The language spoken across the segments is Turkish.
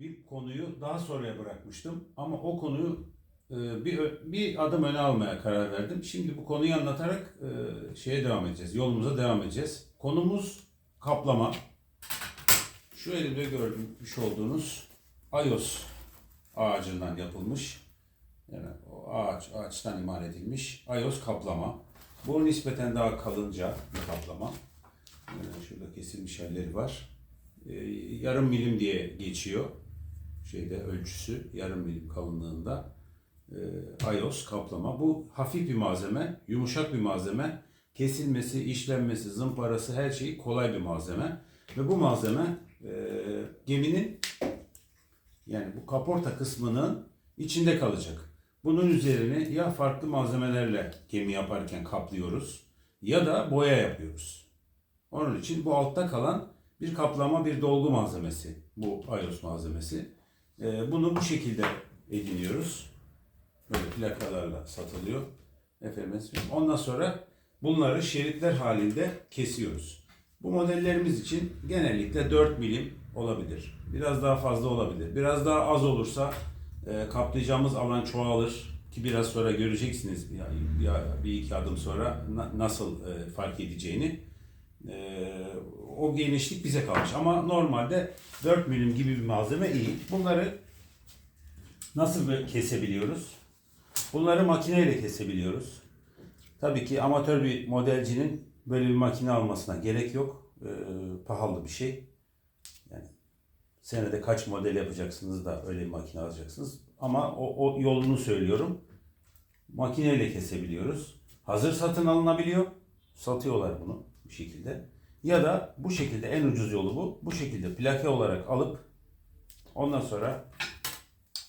bir konuyu daha sonraya bırakmıştım ama o konuyu e, bir bir adım öne almaya karar verdim. Şimdi bu konuyu anlatarak e, şeye devam edeceğiz. Yolumuza devam edeceğiz. Konumuz kaplama. Şu elimde görmüş olduğunuz ayos ağacından yapılmış. Yani o ağaç ağaçtan imal edilmiş ayos kaplama. Bu nispeten daha kalınca bir kaplama. Ee, şurada kesilmiş halleri var. Yarım milim diye geçiyor. Şeyde ölçüsü yarım milim kalınlığında. Ee, ayos kaplama. Bu hafif bir malzeme, yumuşak bir malzeme. Kesilmesi, işlenmesi, zımparası her şeyi kolay bir malzeme. Ve bu malzeme e, geminin yani bu kaporta kısmının içinde kalacak. Bunun üzerini ya farklı malzemelerle gemi yaparken kaplıyoruz ya da boya yapıyoruz. Onun için bu altta kalan bir kaplama, bir dolgu malzemesi. Bu ayos malzemesi. Ee, bunu bu şekilde ediniyoruz. Böyle plakalarla satılıyor. Efendim, ondan sonra bunları şeritler halinde kesiyoruz. Bu modellerimiz için genellikle 4 milim olabilir. Biraz daha fazla olabilir. Biraz daha az olursa e, kaplayacağımız alan çoğalır ki biraz sonra göreceksiniz ya, ya bir iki adım sonra na- nasıl e, fark edeceğini. E, o genişlik bize kalmış ama normalde 4 milim gibi bir malzeme iyi. Bunları nasıl kesebiliyoruz? Bunları makineyle kesebiliyoruz. Tabii ki amatör bir modelcinin böyle bir makine almasına gerek yok. E, pahalı bir şey. Yani senede kaç model yapacaksınız da öyle bir makine alacaksınız. Ama o, o yolunu söylüyorum. Makineyle kesebiliyoruz. Hazır satın alınabiliyor. Satıyorlar bunu bu şekilde. Ya da bu şekilde en ucuz yolu bu. Bu şekilde plake olarak alıp ondan sonra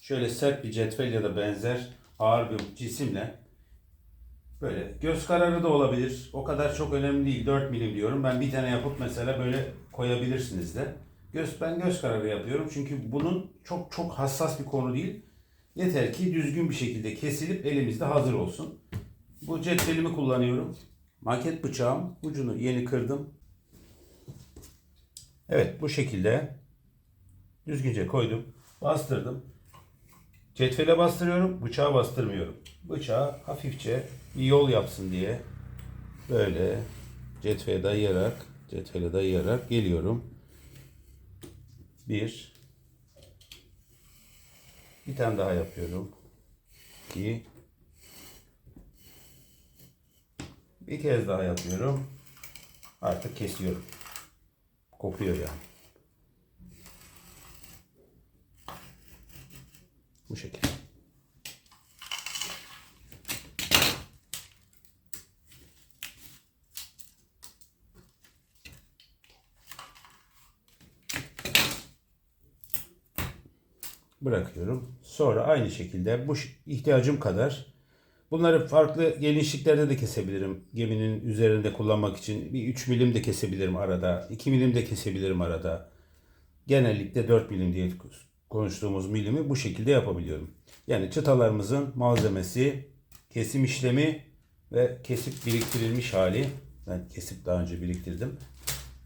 şöyle sert bir cetvel ya da benzer ağır bir cisimle böyle göz kararı da olabilir. O kadar çok önemli değil. 4 milim diyorum. Ben bir tane yapıp mesela böyle koyabilirsiniz de. Göz, ben göz kararı yapıyorum. Çünkü bunun çok çok hassas bir konu değil. Yeter ki düzgün bir şekilde kesilip elimizde hazır olsun. Bu cetvelimi kullanıyorum. Maket bıçağım. Ucunu yeni kırdım. Evet bu şekilde düzgünce koydum. Bastırdım. Cetvele bastırıyorum. Bıçağı bastırmıyorum. Bıçağı hafifçe bir yol yapsın diye böyle cetvele dayayarak cetvele dayayarak geliyorum. Bir. Bir tane daha yapıyorum. İki. Bir kez daha yapıyorum. Artık kesiyorum. Kopuyor yani. Bu şekilde. bırakıyorum. Sonra aynı şekilde bu ihtiyacım kadar bunları farklı genişliklerde de kesebilirim. Geminin üzerinde kullanmak için bir 3 milim de kesebilirim arada. 2 milim de kesebilirim arada. Genellikle 4 milim diye konuştuğumuz milimi bu şekilde yapabiliyorum. Yani çıtalarımızın malzemesi, kesim işlemi ve kesip biriktirilmiş hali. Ben kesip daha önce biriktirdim.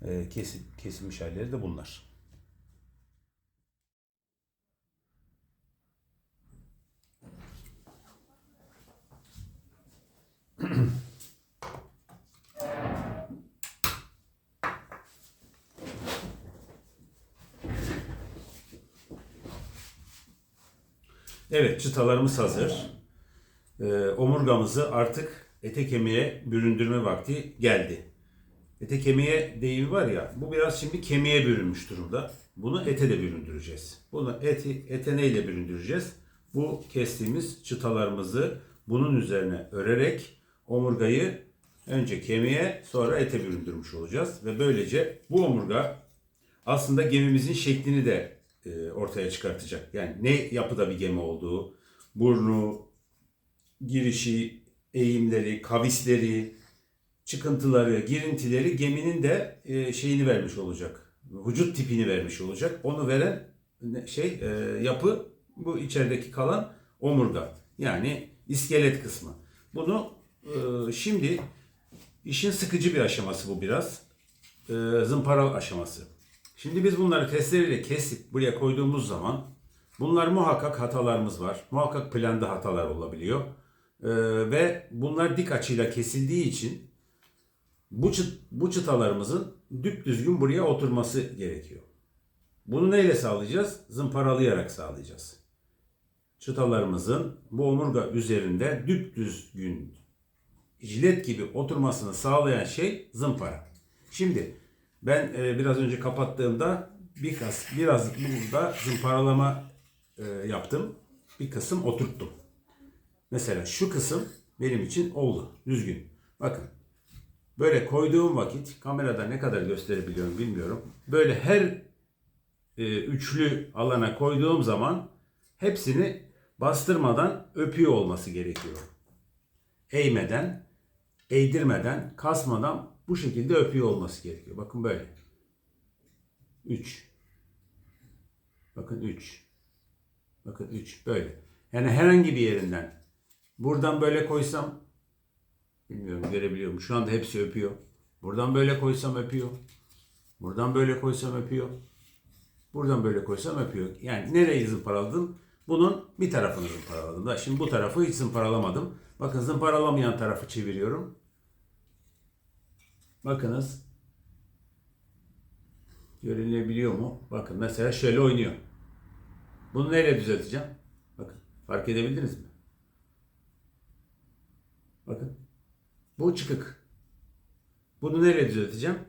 Ee, kesip kesilmiş halleri de bunlar. Evet, çıtalarımız hazır. Ee, omurgamızı artık ete kemiğe büründürme vakti geldi. Ete kemiğe deyimi var ya, bu biraz şimdi kemiğe bürünmüş durumda. Bunu ete de büründüreceğiz. Bunu eti, ete neyle büründüreceğiz? Bu kestiğimiz çıtalarımızı bunun üzerine örerek omurgayı önce kemiğe sonra ete büründürmüş olacağız. Ve böylece bu omurga aslında gemimizin şeklini de e, ortaya çıkartacak. Yani ne yapıda bir gemi olduğu, burnu, girişi, eğimleri, kavisleri, çıkıntıları, girintileri geminin de e, şeyini vermiş olacak. Vücut tipini vermiş olacak. Onu veren şey e, yapı bu içerideki kalan omurga. Yani iskelet kısmı. Bunu şimdi işin sıkıcı bir aşaması bu biraz. Zımpara aşaması. Şimdi biz bunları testereyle kesip buraya koyduğumuz zaman bunlar muhakkak hatalarımız var. Muhakkak planda hatalar olabiliyor. Ee, ve bunlar dik açıyla kesildiği için bu, çıt, bu çıtalarımızın düzgün buraya oturması gerekiyor. Bunu neyle sağlayacağız? Zımparalayarak sağlayacağız. Çıtalarımızın bu omurga üzerinde düzgün jilet gibi oturmasını sağlayan şey zımpara. Şimdi ben e, biraz önce kapattığımda biraz biraz burada zımparalama e, yaptım. Bir kısım oturttum. Mesela şu kısım benim için oldu. Düzgün. Bakın. Böyle koyduğum vakit kamerada ne kadar gösterebiliyorum bilmiyorum. Böyle her e, üçlü alana koyduğum zaman hepsini bastırmadan öpüyor olması gerekiyor. Eğmeden, eğdirmeden, kasmadan bu şekilde öpüyor olması gerekiyor. Bakın böyle. 3. Bakın 3. Bakın 3 böyle. Yani herhangi bir yerinden buradan böyle koysam bilmiyorum görebiliyor mu? Şu anda hepsi öpüyor. Buradan böyle koysam öpüyor. Buradan böyle koysam öpüyor. Buradan böyle koysam öpüyor. Yani nereyi zımparaladım? Bunun bir tarafını zımparaladım. Da şimdi bu tarafı hiç zımparalamadım. Bakın zımparalamayan tarafı çeviriyorum. Bakınız. Görünebiliyor mu? Bakın mesela şöyle oynuyor. Bunu neyle düzelteceğim? Bakın fark edebildiniz mi? Bakın. Bu çıkık. Bunu neyle düzelteceğim?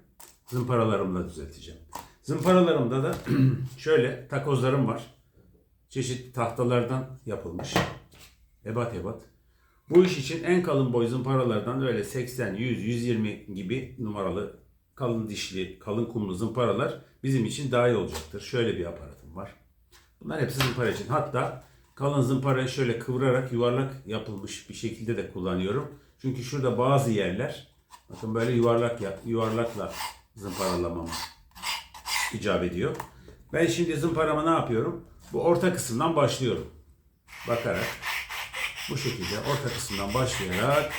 Zımparalarımla düzelteceğim. Zımparalarımda da şöyle takozlarım var. Çeşitli tahtalardan yapılmış. Ebat ebat. Bu iş için en kalın boy zımparalardan öyle 80, 100, 120 gibi numaralı kalın dişli, kalın kumlu zımparalar bizim için daha iyi olacaktır. Şöyle bir aparatım var. Bunlar hepsi zımpara için. Hatta kalın zımparayı şöyle kıvırarak yuvarlak yapılmış bir şekilde de kullanıyorum. Çünkü şurada bazı yerler bakın böyle yuvarlak yap, yuvarlakla zımparalamam icap ediyor. Ben şimdi zımparama ne yapıyorum? Bu orta kısımdan başlıyorum. Bakarak bu şekilde orta kısımdan başlayarak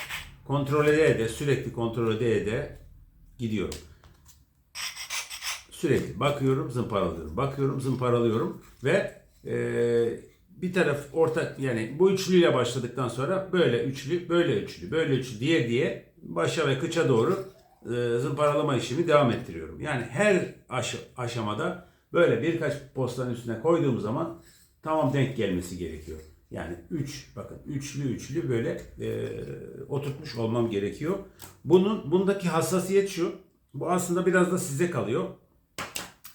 kontrol ede ede sürekli kontrol ede ede gidiyorum. Sürekli bakıyorum, zımparalıyorum. Bakıyorum, zımparalıyorum ve eee, bir taraf orta yani bu üçlüyle başladıktan sonra böyle üçlü, böyle üçlü, böyle üçlü diye diye başa ve kıça doğru eee, zımparalama işimi devam ettiriyorum. Yani her aş- aşamada böyle birkaç postanın üstüne koyduğum zaman tamam denk gelmesi gerekiyor. Yani 3 bakın üçlü üçlü böyle eee, oturtmuş olmam gerekiyor. Bunun bundaki hassasiyet şu. Bu aslında biraz da size kalıyor.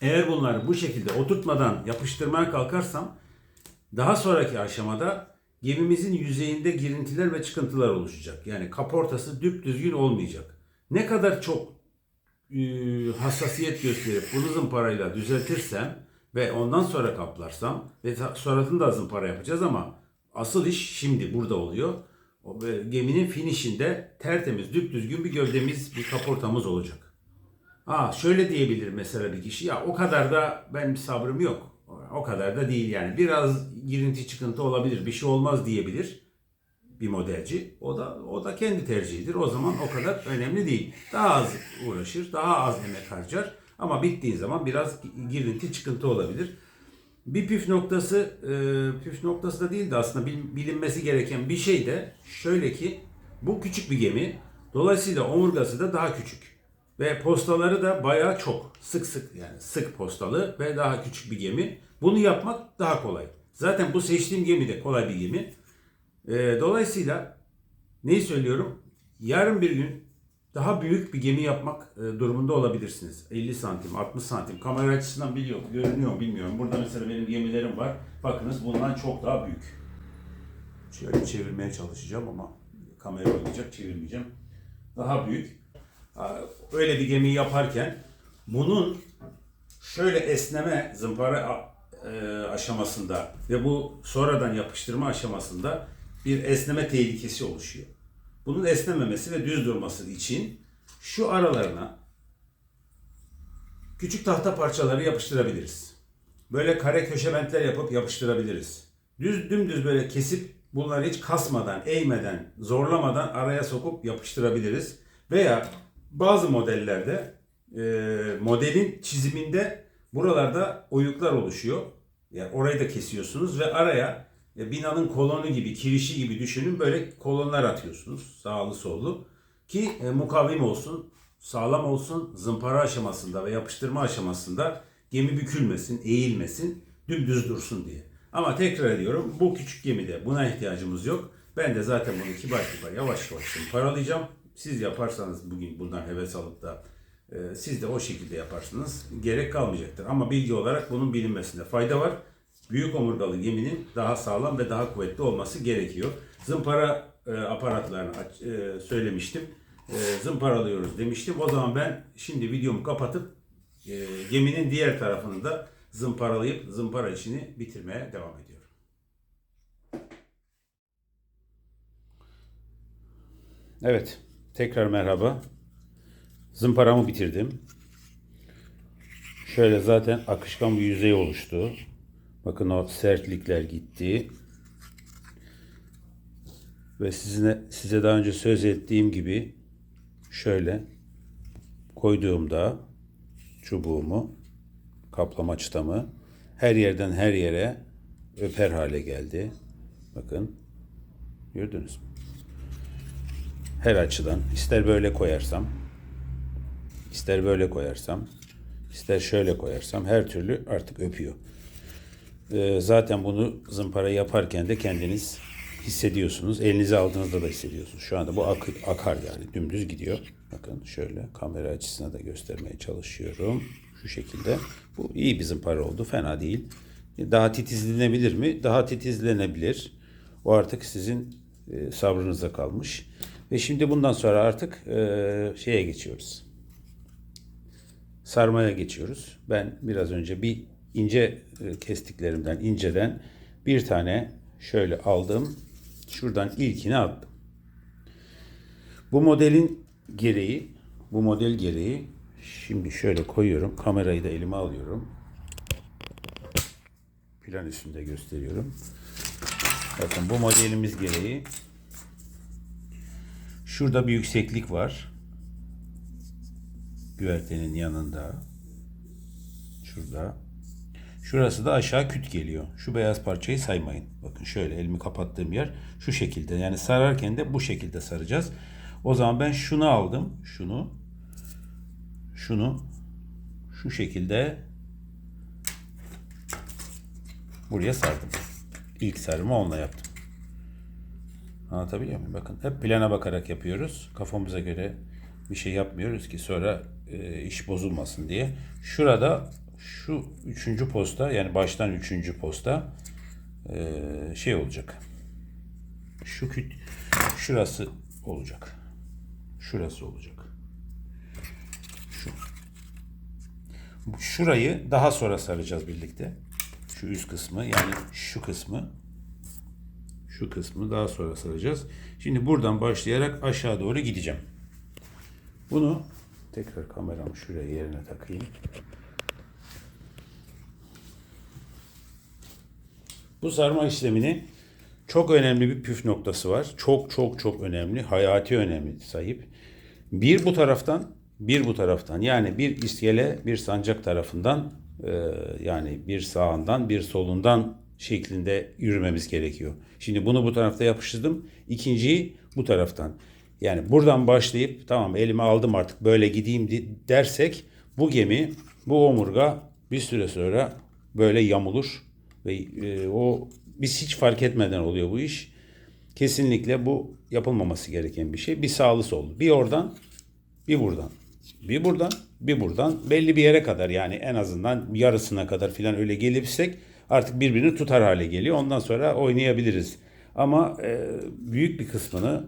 Eğer bunları bu şekilde oturtmadan yapıştırmaya kalkarsam daha sonraki aşamada gemimizin yüzeyinde girintiler ve çıkıntılar oluşacak. Yani kaportası düzgün olmayacak. Ne kadar çok e, hassasiyet gösterip bunu zımparayla düzeltirsem ve ondan sonra kaplarsam ve sonrasında da zımpara yapacağız ama asıl iş şimdi burada oluyor. O geminin finişinde tertemiz, düzgün bir gövdemiz, bir kaportamız olacak. Aa şöyle diyebilir mesela bir kişi ya o kadar da ben sabrım yok. O kadar da değil yani. Biraz girinti çıkıntı olabilir. Bir şey olmaz diyebilir bir modelci. O da o da kendi tercihidir. O zaman o kadar önemli değil. Daha az uğraşır, daha az emek harcar ama bittiği zaman biraz girinti çıkıntı olabilir. Bir püf noktası, e, püf noktası da değil de aslında bil- bilinmesi gereken bir şey de şöyle ki bu küçük bir gemi. Dolayısıyla omurgası da daha küçük. Ve postaları da bayağı çok. Sık sık yani sık postalı ve daha küçük bir gemi. Bunu yapmak daha kolay. Zaten bu seçtiğim gemi de kolay bir gemi. Ee, dolayısıyla neyi söylüyorum? Yarın bir gün daha büyük bir gemi yapmak e, durumunda olabilirsiniz. 50 santim, 60 santim. Kamera açısından biliyor, görünüyor bilmiyorum. Burada mesela benim gemilerim var. Bakınız bundan çok daha büyük. Şöyle çevirmeye çalışacağım ama kamera oynayacak, çevirmeyeceğim. Daha büyük. Öyle bir gemi yaparken bunun şöyle esneme zımpara e, aşamasında ve bu sonradan yapıştırma aşamasında bir esneme tehlikesi oluşuyor. Bunun esnememesi ve düz durması için şu aralarına küçük tahta parçaları yapıştırabiliriz. Böyle kare köşe bentler yapıp yapıştırabiliriz. Düz dümdüz böyle kesip bunları hiç kasmadan, eğmeden, zorlamadan araya sokup yapıştırabiliriz. Veya bazı modellerde e, modelin çiziminde Buralarda oyuklar oluşuyor. Yani orayı da kesiyorsunuz ve araya binanın kolonu gibi, kirişi gibi düşünün böyle kolonlar atıyorsunuz sağlı sollu ki e, mukavim olsun, sağlam olsun, zımpara aşamasında ve yapıştırma aşamasında gemi bükülmesin, eğilmesin, dümdüz dursun diye. Ama tekrar ediyorum bu küçük gemide buna ihtiyacımız yok. Ben de zaten bunu kibar kibar yavaş yavaş paralayacağım. Siz yaparsanız bugün bundan heves alıp da e, siz de o şekilde yaparsınız. Gerek kalmayacaktır. Ama bilgi olarak bunun bilinmesinde fayda var. Büyük omurgalı geminin daha sağlam ve daha kuvvetli olması gerekiyor. Zımpara e, aparatlarını aç- e, söylemiştim. E, zımparalıyoruz demiştim. O zaman ben şimdi videomu kapatıp e, geminin diğer tarafını da zımparalayıp zımpara işini bitirmeye devam ediyorum. Evet, tekrar merhaba. Zımparamı bitirdim. Şöyle zaten akışkan bir yüzey oluştu. Bakın o sertlikler gitti. Ve size, size daha önce söz ettiğim gibi şöyle koyduğumda çubuğumu, kaplama çıtamı her yerden her yere öper hale geldi. Bakın gördünüz mü? Her açıdan ister böyle koyarsam ister böyle koyarsam ister şöyle koyarsam her türlü artık öpüyor. Ee, zaten bunu zımpara yaparken de kendiniz hissediyorsunuz. Elinize aldığınızda da hissediyorsunuz. Şu anda bu ak- akar yani dümdüz gidiyor. Bakın şöyle kamera açısına da göstermeye çalışıyorum. Şu şekilde. Bu iyi bir zımpara oldu. Fena değil. Daha titizlenebilir mi? Daha titizlenebilir. O artık sizin e, sabrınıza kalmış. Ve şimdi bundan sonra artık e, şeye geçiyoruz sarmaya geçiyoruz. Ben biraz önce bir ince e, kestiklerimden inceden bir tane şöyle aldım. Şuradan ilkini attım. Bu modelin gereği, bu model gereği şimdi şöyle koyuyorum. Kamerayı da elime alıyorum. Plan üstünde gösteriyorum. Bakın bu modelimiz gereği şurada bir yükseklik var güvertenin yanında. Şurada. Şurası da aşağı küt geliyor. Şu beyaz parçayı saymayın. Bakın şöyle elimi kapattığım yer şu şekilde. Yani sararken de bu şekilde saracağız. O zaman ben şunu aldım. Şunu. Şunu. Şu şekilde buraya sardım. İlk sarımı onunla yaptım. Anlatabiliyor muyum? Bakın hep plana bakarak yapıyoruz. Kafamıza göre bir şey yapmıyoruz ki sonra e, iş bozulmasın diye. Şurada şu üçüncü posta yani baştan üçüncü posta e, şey olacak. Şu küt şurası olacak. Şurası olacak. Şu. Şurayı daha sonra saracağız birlikte. Şu üst kısmı yani şu kısmı şu kısmı daha sonra saracağız. Şimdi buradan başlayarak aşağı doğru gideceğim. Bunu tekrar kameramı şuraya yerine takayım. Bu sarma işlemini çok önemli bir püf noktası var. Çok çok çok önemli, hayati önemi sahip. Bir bu taraftan, bir bu taraftan. Yani bir iskele, bir sancak tarafından e, yani bir sağından, bir solundan şeklinde yürümemiz gerekiyor. Şimdi bunu bu tarafta yapıştırdım. İkinciyi bu taraftan. Yani buradan başlayıp tamam elime aldım artık böyle gideyim dersek bu gemi, bu omurga bir süre sonra böyle yamulur ve e, o biz hiç fark etmeden oluyor bu iş. Kesinlikle bu yapılmaması gereken bir şey. Bir sağlı sollu. Bir oradan, bir buradan. Bir buradan, bir buradan. Belli bir yere kadar yani en azından yarısına kadar filan öyle gelirsek artık birbirini tutar hale geliyor. Ondan sonra oynayabiliriz. Ama e, büyük bir kısmını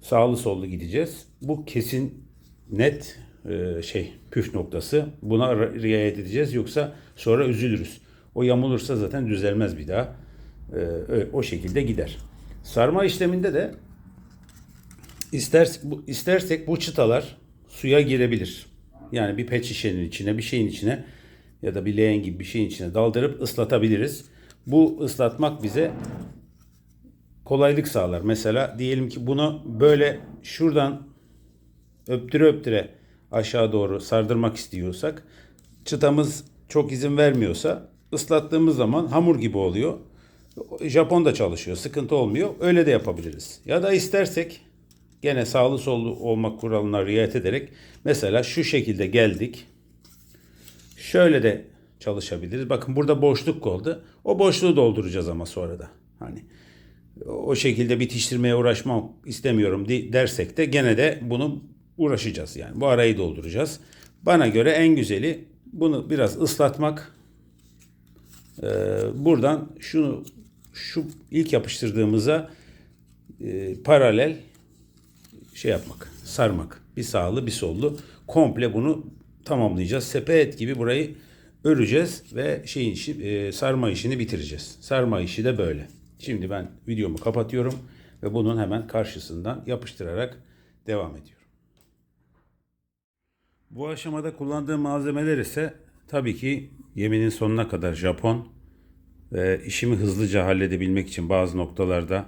sağlı sollu gideceğiz. Bu kesin net e, şey püf noktası. Buna riayet edeceğiz yoksa sonra üzülürüz. O yamulursa zaten düzelmez bir daha. E, ö- o şekilde gider. Sarma işleminde de ister, bu, istersek bu çıtalar suya girebilir. Yani bir pet şişenin içine, bir şeyin içine ya da bir leğen gibi bir şeyin içine daldırıp ıslatabiliriz. Bu ıslatmak bize kolaylık sağlar. Mesela diyelim ki bunu böyle şuradan öptüre öptüre aşağı doğru sardırmak istiyorsak çıtamız çok izin vermiyorsa ıslattığımız zaman hamur gibi oluyor. Japon da çalışıyor. Sıkıntı olmuyor. Öyle de yapabiliriz. Ya da istersek gene sağlı sollu olmak kuralına riayet ederek mesela şu şekilde geldik. Şöyle de çalışabiliriz. Bakın burada boşluk oldu. O boşluğu dolduracağız ama sonra da. Hani o şekilde bitiştirmeye uğraşmam istemiyorum dersek de gene de bunu uğraşacağız. Yani bu arayı dolduracağız. Bana göre en güzeli bunu biraz ıslatmak. Ee, buradan şunu şu ilk yapıştırdığımıza e, paralel şey yapmak, sarmak. Bir sağlı bir sollu. Komple bunu tamamlayacağız. Sepet gibi burayı öreceğiz ve şeyin işi, e, sarma işini bitireceğiz. Sarma işi de böyle. Şimdi ben videomu kapatıyorum ve bunun hemen karşısından yapıştırarak devam ediyorum. Bu aşamada kullandığım malzemeler ise tabii ki yeminin sonuna kadar Japon ve işimi hızlıca halledebilmek için bazı noktalarda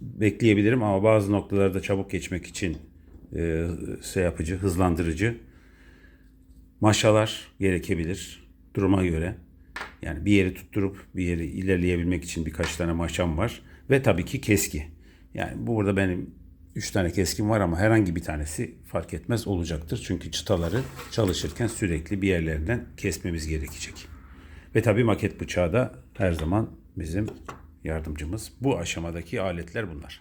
bekleyebilirim ama bazı noktalarda çabuk geçmek için e, şey yapıcı, hızlandırıcı maşalar gerekebilir duruma göre. Yani bir yeri tutturup bir yeri ilerleyebilmek için birkaç tane maşam var ve tabii ki keski. Yani burada benim 3 tane keskim var ama herhangi bir tanesi fark etmez olacaktır. Çünkü çıtaları çalışırken sürekli bir yerlerinden kesmemiz gerekecek. Ve tabii maket bıçağı da her zaman bizim yardımcımız. Bu aşamadaki aletler bunlar.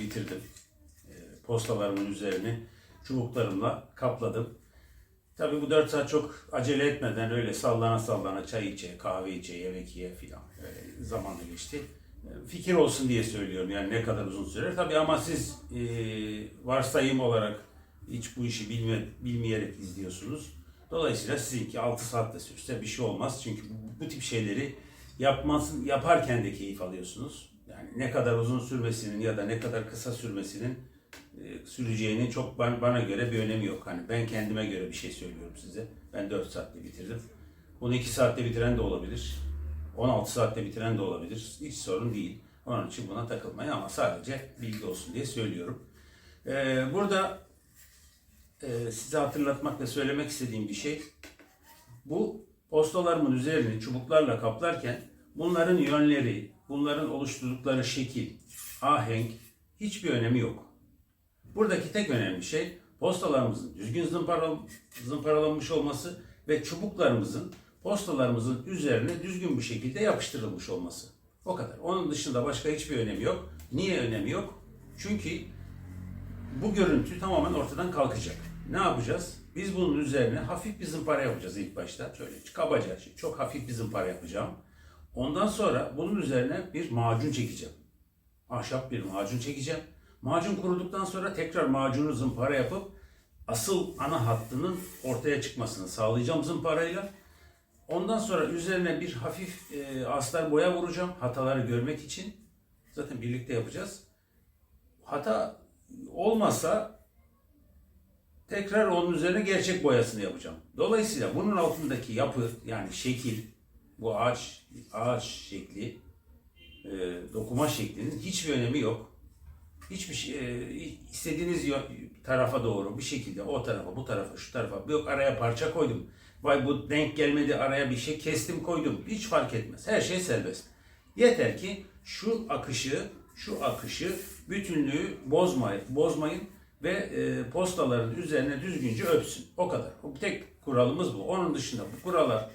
Bitirdim. E, Postalarımın üzerini çubuklarımla kapladım. Tabii bu 4 saat çok acele etmeden öyle sallana sallana çay içe, kahve içe, yemek ye filan öyle zamanla geçti. E, Fikir olsun diye söylüyorum yani ne kadar uzun sürer. Tabii ama siz e, varsayım olarak hiç bu işi bilme, bilmeyerek izliyorsunuz. Dolayısıyla sizinki 6 saatte sürse bir şey olmaz. Çünkü bu, bu tip şeyleri yapmasın, yaparken de keyif alıyorsunuz. Yani ne kadar uzun sürmesinin ya da ne kadar kısa sürmesinin e, süreceğinin çok bana göre bir önemi yok. Hani ben kendime göre bir şey söylüyorum size. Ben 4 saatte bitirdim. Bunu 2 saatte bitiren de olabilir. 16 saatte bitiren de olabilir. Hiç sorun değil. Onun için buna takılmayın ama sadece bilgi olsun diye söylüyorum. Ee, burada e, size hatırlatmak ve söylemek istediğim bir şey. Bu postalarımın üzerini çubuklarla kaplarken bunların yönleri, bunların oluşturdukları şekil, ahenk hiçbir önemi yok. Buradaki tek önemli şey postalarımızın düzgün zımparal- zımparalanmış olması ve çubuklarımızın postalarımızın üzerine düzgün bir şekilde yapıştırılmış olması. O kadar. Onun dışında başka hiçbir önemi yok. Niye önemi yok? Çünkü bu görüntü tamamen ortadan kalkacak. Ne yapacağız? Biz bunun üzerine hafif bir zımpara yapacağız ilk başta. Şöyle kabaca, çok hafif bir zımpara yapacağım. Ondan sonra bunun üzerine bir macun çekeceğim. Ahşap bir macun çekeceğim. Macun kuruduktan sonra tekrar macunu zımpara yapıp asıl ana hattının ortaya çıkmasını sağlayacağım zımparayla. Ondan sonra üzerine bir hafif e, astar boya vuracağım hataları görmek için. Zaten birlikte yapacağız. Hata olmazsa tekrar onun üzerine gerçek boyasını yapacağım. Dolayısıyla bunun altındaki yapı yani şekil bu ağaç ağaç şekli e, dokuma şeklinin hiçbir önemi yok. Hiçbir şey, e, istediğiniz tarafa doğru bir şekilde o tarafa, bu tarafa, şu tarafa, yok araya parça koydum. Vay bu denk gelmedi araya bir şey kestim koydum. Hiç fark etmez. Her şey serbest. Yeter ki şu akışı, şu akışı, bütünlüğü bozmayın, bozmayın ve e, postaların üzerine düzgünce öpsün. O kadar. O tek kuralımız bu. Onun dışında bu kurallar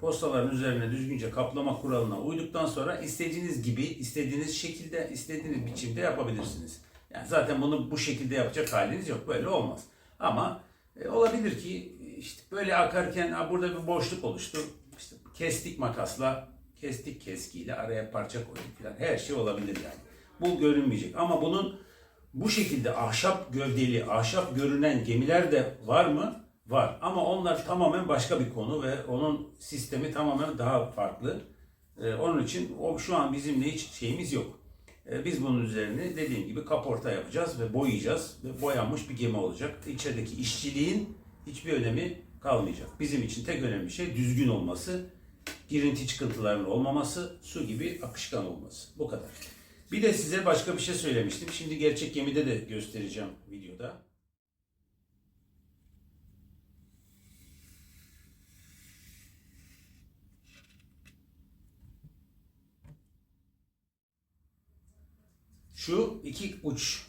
postaların üzerine düzgünce kaplama kuralına uyduktan sonra istediğiniz gibi, istediğiniz şekilde, istediğiniz biçimde yapabilirsiniz. Yani zaten bunu bu şekilde yapacak haliniz yok. Böyle olmaz. Ama e, olabilir ki işte böyle akarken ha, burada bir boşluk oluştu. İşte kestik makasla, kestik keskiyle araya parça koyduk falan. Her şey olabilir yani. Bu görünmeyecek. Ama bunun bu şekilde ahşap gövdeli, ahşap görünen gemiler de var mı? Var. Ama onlar tamamen başka bir konu ve onun sistemi tamamen daha farklı. Ee, onun için o şu an bizimle hiç şeyimiz yok. Ee, biz bunun üzerine dediğim gibi kaporta yapacağız ve boyayacağız ve boyanmış bir gemi olacak. İçerideki işçiliğin hiçbir önemi kalmayacak. Bizim için tek önemli şey düzgün olması, girinti çıkıntılarının olmaması, su gibi akışkan olması. Bu kadar. Bir de size başka bir şey söylemiştim. Şimdi gerçek gemide de göstereceğim videoda. Şu iki uç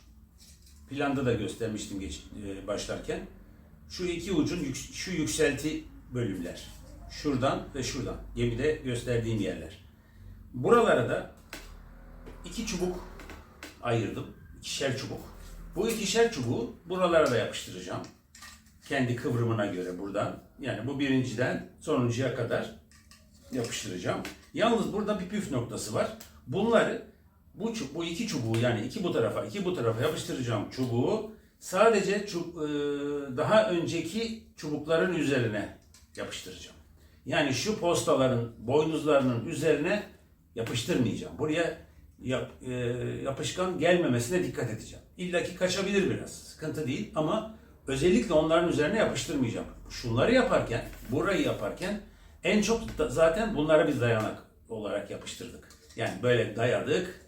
planda da göstermiştim geç, e, başlarken. Şu iki ucun yük- şu yükselti bölümler. Şuradan ve şuradan. Gemide gösterdiğim yerler. Buralara da iki çubuk ayırdım. İkişer çubuk. Bu ikişer çubuğu buralara da yapıştıracağım. Kendi kıvrımına göre buradan. Yani bu birinciden sonuncuya kadar yapıştıracağım. Yalnız burada bir püf noktası var. Bunları bu, bu iki çubuğu yani iki bu tarafa iki bu tarafa yapıştıracağım çubuğu sadece çub- e, daha önceki çubukların üzerine yapıştıracağım. Yani şu postaların boynuzlarının üzerine yapıştırmayacağım. Buraya yap- e, yapışkan gelmemesine dikkat edeceğim. İlla ki kaçabilir biraz. Sıkıntı değil ama özellikle onların üzerine yapıştırmayacağım. Şunları yaparken, burayı yaparken en çok da- zaten bunlara biz dayanak olarak yapıştırdık. Yani böyle dayadık.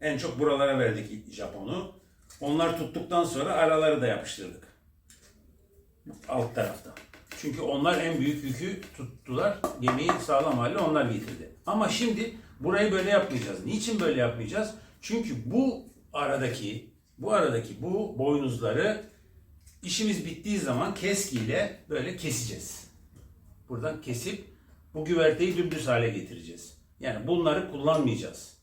En çok buralara verdik Japon'u. Onlar tuttuktan sonra araları da yapıştırdık. Alt tarafta. Çünkü onlar en büyük yükü tuttular. Gemiyi sağlam hale onlar getirdi. Ama şimdi burayı böyle yapmayacağız. Niçin böyle yapmayacağız? Çünkü bu aradaki bu aradaki bu boynuzları işimiz bittiği zaman keskiyle böyle keseceğiz. Buradan kesip bu güverteyi dümdüz hale getireceğiz. Yani bunları kullanmayacağız.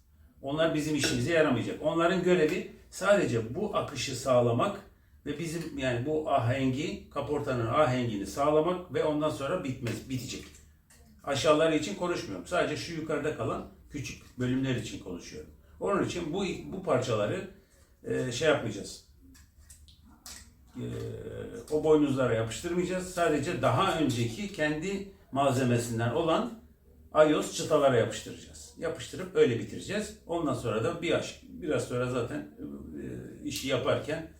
Onlar bizim işimize yaramayacak. Onların görevi sadece bu akışı sağlamak ve bizim yani bu ahengi, kaportanın ahengini sağlamak ve ondan sonra bitmez, bitecek. Aşağıları için konuşmuyorum. Sadece şu yukarıda kalan küçük bölümler için konuşuyorum. Onun için bu bu parçaları e, şey yapmayacağız. E, o boynuzlara yapıştırmayacağız. Sadece daha önceki kendi malzemesinden olan ayos çıtalara yapıştıracağız. Yapıştırıp öyle bitireceğiz. Ondan sonra da bir aş, biraz sonra zaten e, işi yaparken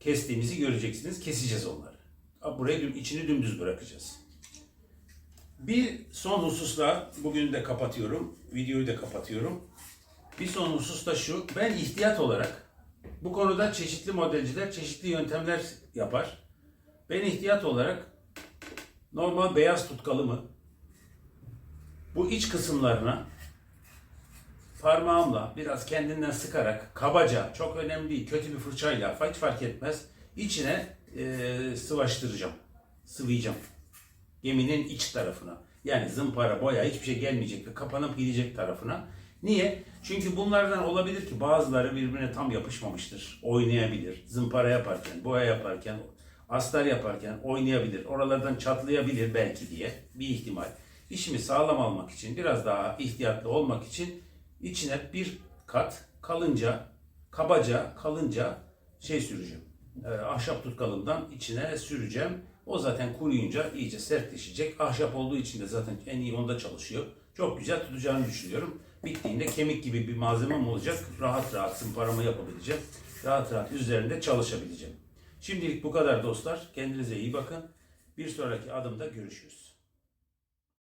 kestiğimizi göreceksiniz. Keseceğiz onları. Burayı düm- içini dümdüz bırakacağız. Bir son hususla bugün de kapatıyorum. Videoyu da kapatıyorum. Bir son husus da şu. Ben ihtiyat olarak bu konuda çeşitli modelciler çeşitli yöntemler yapar. Ben ihtiyat olarak normal beyaz tutkalımı bu iç kısımlarına parmağımla biraz kendinden sıkarak kabaca çok önemli değil kötü bir fırçayla hiç fark etmez içine e, sıvaştıracağım. Sıvayacağım. Geminin iç tarafına. Yani zımpara, boya hiçbir şey gelmeyecek ve kapanıp gidecek tarafına. Niye? Çünkü bunlardan olabilir ki bazıları birbirine tam yapışmamıştır. Oynayabilir. Zımpara yaparken, boya yaparken, astar yaparken oynayabilir. Oralardan çatlayabilir belki diye bir ihtimal. İşimi sağlam almak için, biraz daha ihtiyatlı olmak için içine bir kat kalınca, kabaca, kalınca şey süreceğim. Ee, ahşap tutkalından içine süreceğim. O zaten kuruyunca iyice sertleşecek. Ahşap olduğu için de zaten en iyi onda çalışıyor. Çok güzel tutacağını düşünüyorum. Bittiğinde kemik gibi bir malzemem olacak. Rahat rahat zımparama yapabileceğim. Rahat rahat üzerinde çalışabileceğim. Şimdilik bu kadar dostlar. Kendinize iyi bakın. Bir sonraki adımda görüşürüz.